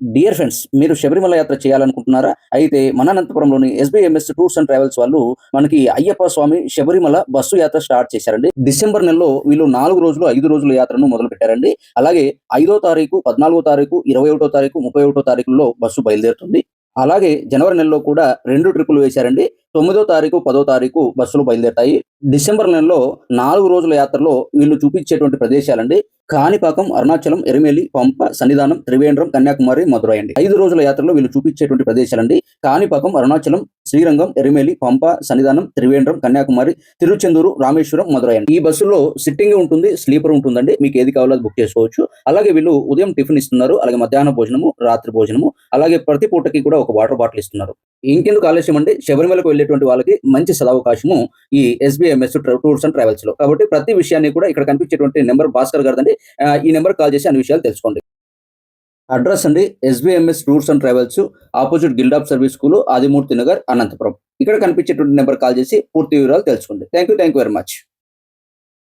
Dear friends మీరు శబరిమల యాత్ర చేయాలనుకుంటున్నారా? అయితే మన అనంతపురంలోని ఎస్బీఎంఎస్ టూర్స్ అండ్ ట్రావెల్స్ వాళ్ళు మనకి అయ్యప్ప స్వామి శబరిమల బస్సు యాత్ర స్టార్ట్ చేశారండి. డిసెంబర్ నెలలో వీళ్ళు నాలుగు రోజులు ఐదు రోజుల యాత్రను మొదలు పెట్టారండి అలాగే ఐదో తారీఖు పద్నాలుగో తారీఖు ఇరవై ఒకటో తారీఖు ముప్పై ఒకటో తారీఖుల్లో బస్సు బయలుదేరుతుంది. అలాగే జనవరి నెలలో కూడా రెండు ట్రిప్పులు వేశారండి. తొమ్మిదో తారీఖు పదో తారీఖు బస్సులు బయలుదేరతాయి. డిసెంబర్ నెలలో నాలుగు రోజుల యాత్రలో వీళ్ళు చూపించేటువంటి ప్రదేశాలండి. కాణిపాకం అరుణాచలం ఎరిమేలి పంప సన్నిధానం త్రివేంద్రం కన్యాకుమారి మధురై అండి. ఐదు రోజుల యాత్రలో వీళ్ళు చూపించేటువంటి ప్రదేశాలండి. కాణిపాకం అరుణాచలం శ్రీరంగం ఎరిమేలి పంప సన్నిధానం త్రివేంద్రం కన్యాకుమారి తిరుచెందూరు రామేశ్వరం మధురై ఈ బస్సులో సిట్టింగ్ ఉంటుంది స్లీపర్ ఉంటుందండి. మీకు ఏది కావాలో అది బుక్ చేసుకోవచ్చు. అలాగే వీళ్ళు ఉదయం టిఫిన్ ఇస్తున్నారు అలాగే మధ్యాహ్న భోజనము రాత్రి భోజనము అలాగే ప్రతి పూటకి కూడా ఒక వాటర్ బాటిల్ ఇస్తున్నారు. ఇంకెందుకు ఆలస్యం అండి? శబరిమలకు వెళ్ళేటువంటి వాళ్ళకి మంచి సదవకాశము ఈ ఎస్బీఎంఎస్ టూర్స్ అండ్ ట్రావెల్స్లో. కాబట్టి ప్రతి విషయాన్ని కూడా ఇక్కడ కనిపించేటువంటి నెంబర్ భాస్కర్ గారు అండి ఈ నెంబర్ కాల్ చేసి అన్ని విషయాలు తెలుసుకోండి. అడ్రస్ అండి SBMS tours and travels opposite guild of service school Adimurthy Nagar Anantapur. ఇక్కడ కనిపించేటువంటి నెంబర్ కాల్ చేసి పూర్తి వివరాలు తెలుసుకోండి thank you thank you very much.